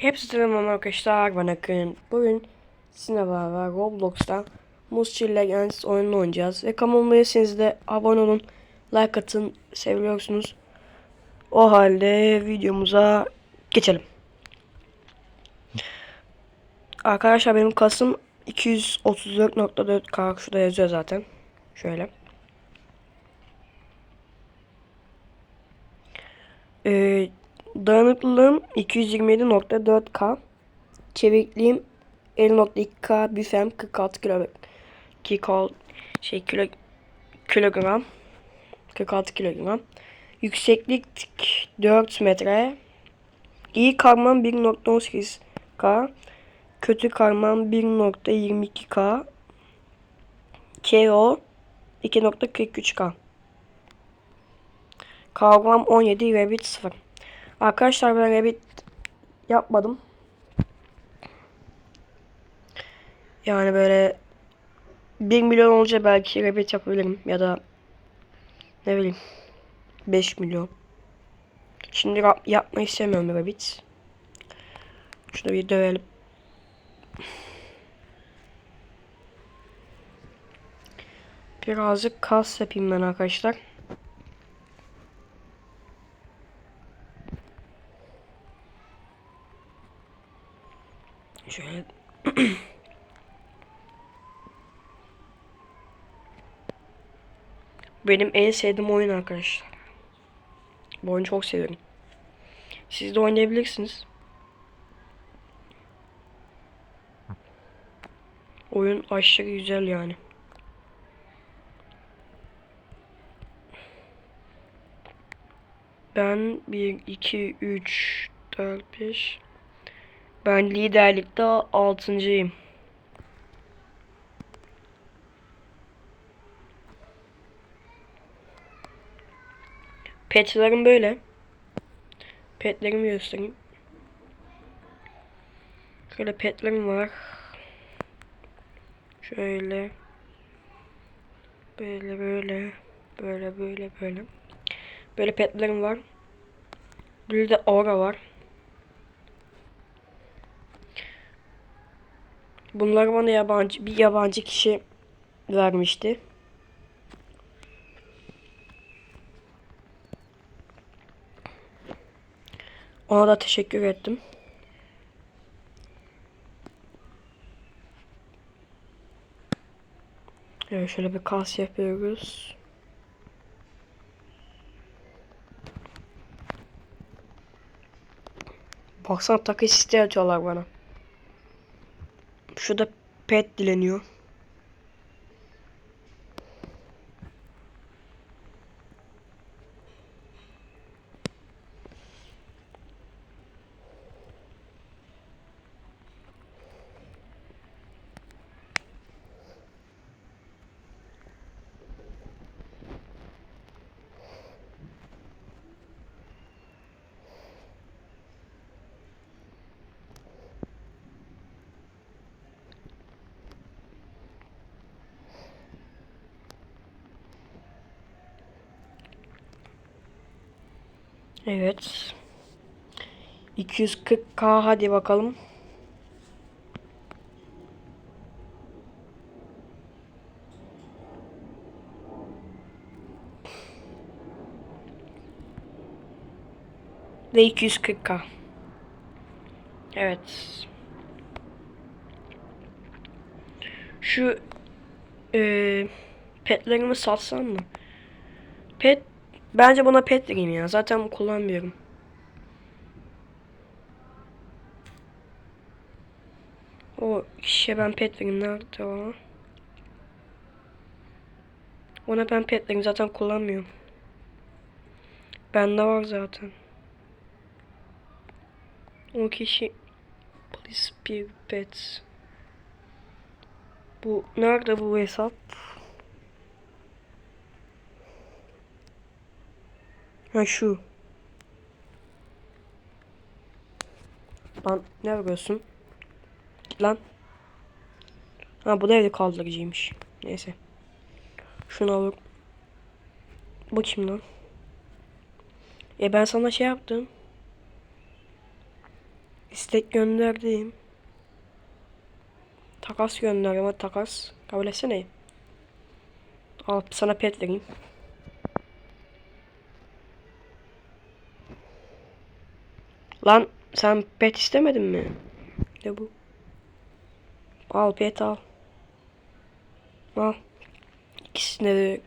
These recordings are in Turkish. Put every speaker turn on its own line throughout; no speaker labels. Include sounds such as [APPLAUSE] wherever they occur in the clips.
Hepsi selam arkadaşlar ben Akın. Bugün sizinle beraber Roblox'ta Muzçil Legends oyununu oynayacağız. Ve kanalıma üyesiniz de abone olun, like atın, seviyorsunuz. O halde videomuza geçelim. Arkadaşlar benim kasım 234.4K şurada yazıyor zaten. Şöyle. Ee, dayanıklılığım 227.4K. Çevikliğim 50.2K. Büfem 46 kilo, kilo şey kilo, kilogram. 46 kilogram. Yükseklik 4 metre. İyi karmam 1.18K. Kötü karmam 1.22K. KO 2.43K. Kavram 17 Rabbit 0. Arkadaşlar ben Rabbit yapmadım. Yani böyle 1 milyon olunca belki Rabbit yapabilirim ya da ne bileyim 5 milyon. Şimdi yapmayı istemiyorum Rabbit. Şunu bir dövelim. Birazcık kas yapayım ben arkadaşlar. Şöyle [CLEARS THROAT] Benim en sevdiğim oyun arkadaşlar. Bu oyunu çok seviyorum. Siz de oynayabilirsiniz. Oyun aşırı güzel yani. Ben 1, 2, 3, 4, 5 Ben liderlikte altıncıyım. Petlerim böyle. Petlerimi göstereyim. Şöyle petlerim var. Şöyle. Böyle böyle. Böyle böyle böyle. Böyle petlerim var. Bir de aura var. Bunları bana yabancı bir yabancı kişi vermişti. Ona da teşekkür ettim. Evet şöyle bir kas yapıyoruz. Baksana takı isteği atıyorlar bana. Şurada pet dileniyor. Evet. 240k hadi bakalım. Ve 240k. Evet. Şu eee petlerimi satsam mı? Pet bence buna pet vereyim ya. Zaten kullanmıyorum. O kişiye ben pet vereyim. Nerede o? Ona ben pet vereyim. Zaten kullanmıyorum. Bende var zaten. O kişi please bir pet. Bu nerede bu hesap? Ha şu. Lan ne yapıyorsun? Lan. Ha bu da evde kaldırıcıymış. Neyse. Şunu alıp. Kim lan? E ben sana şey yaptım. İstek gönderdim. Takas gönder ama takas. Kabul etsene. Al sana pet vereyim. Lan sen pet istemedin mi? Ne bu? Al pet al. Al. İkisine de.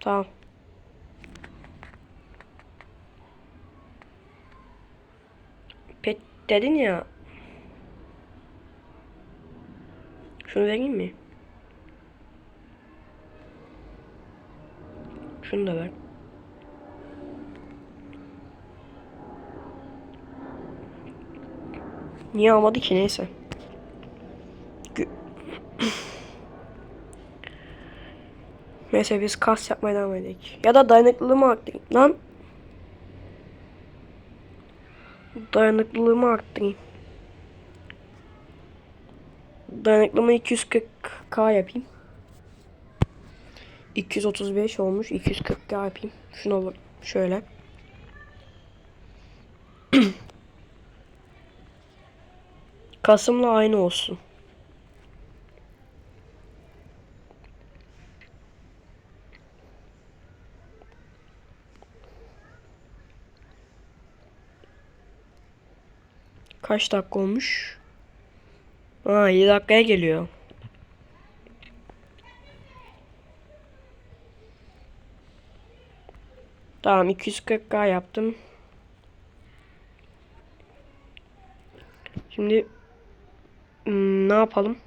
Tamam. Pet dedin ya. Şunu vereyim mi? Şunu da ver. Niye almadı ki neyse. Neyse biz kas yapmaya devam edelim. Ya da dayanıklılığımı arttırayım. Lan. Dayanıklılığımı arttırayım. Dayanıklılığımı 240k yapayım. 235 olmuş. 240k yapayım. Şuna bak. Şöyle. Kasım'la aynı olsun. Kaç dakika olmuş? Aa 7 dakikaya geliyor. Tamam 240k yaptım. Şimdi hmm, ne yapalım?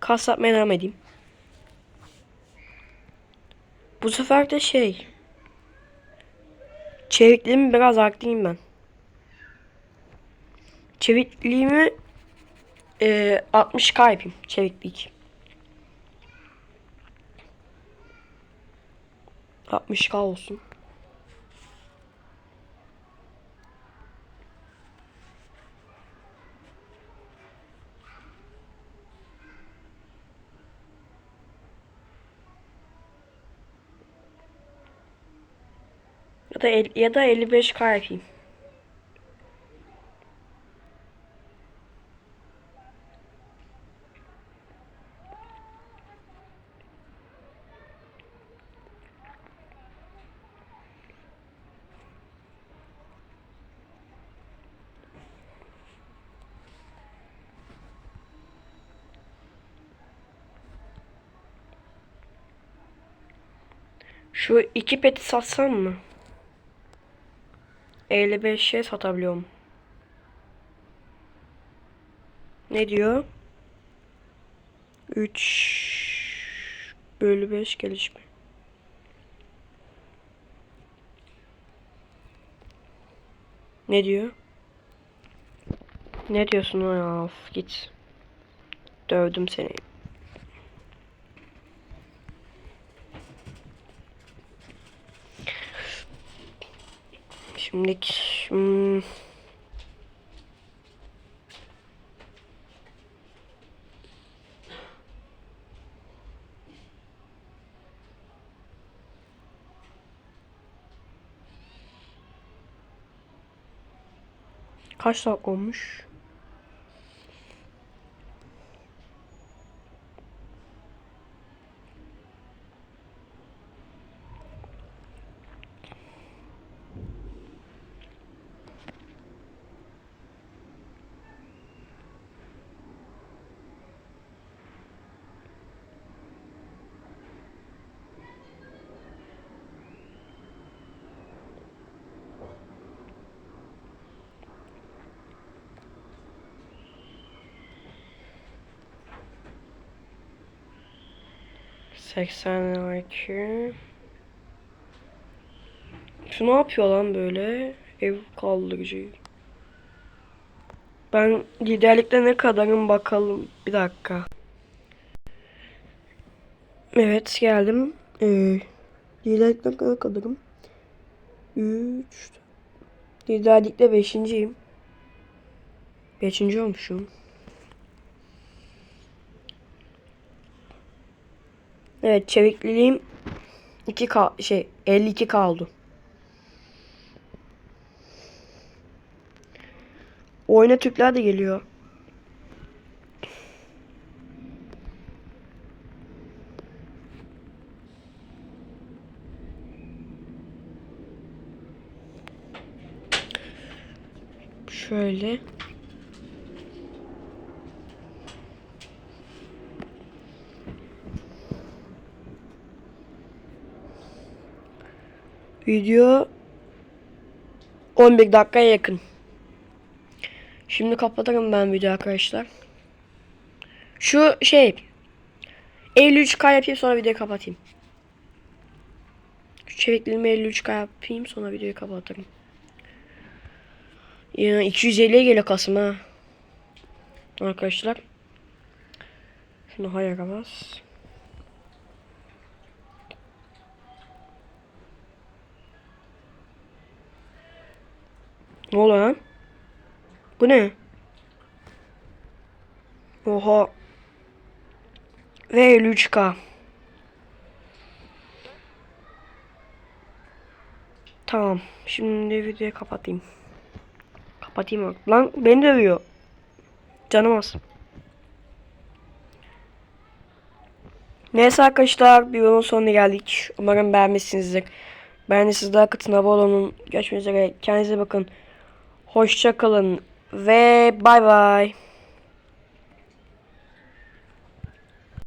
Kas yapmaya devam edeyim. Bu sefer de şey Çevikliğimi biraz arttırayım ben. Çevikliğimi e, 60k yapayım. Çeviklik. 60k olsun. Ya da el, ya da 55k yapayım. Şu iki peti satsam mı? 55'e satabiliyorum. Ne diyor? 3 bölü 5 gelişme. Ne diyor? Ne diyorsun? Of, git. Dövdüm seni. Şimdiki hmm, kaç dakika olmuş? Seksen IQ. Şu ne yapıyor lan böyle? Ev kaldırıcı. Ben liderlikte ne kadarım bakalım. Bir dakika. Evet geldim. Ee, liderlikte ne kadarım? 3 Liderlikte 5.yim. 5. olmuşum. Evet çevikliliğim 2K şey 52K. Oyuna Türkler de geliyor. Şöyle. Video 11 dakikaya yakın. Şimdi kapatırım ben video arkadaşlar. Şu şey 53k yapayım sonra videoyu kapatayım. Şu çevikliğimi 53k yapayım sonra videoyu kapatırım. Ya 250'ye geliyor Kasım ha. Arkadaşlar. Şunu hayır bas. Ne oluyor lan? Bu ne? Oha. Ve 53k. Tamam. Şimdi videoyu kapatayım. Kapatayım bak. Lan beni dövüyor. Canım az. Neyse arkadaşlar bir yolun sonuna geldik. Umarım beğenmişsinizdir. Beğendiyseniz daha katına abone olun. Görüşmek üzere. Kendinize bakın. Hoşça kalın ve bay bay.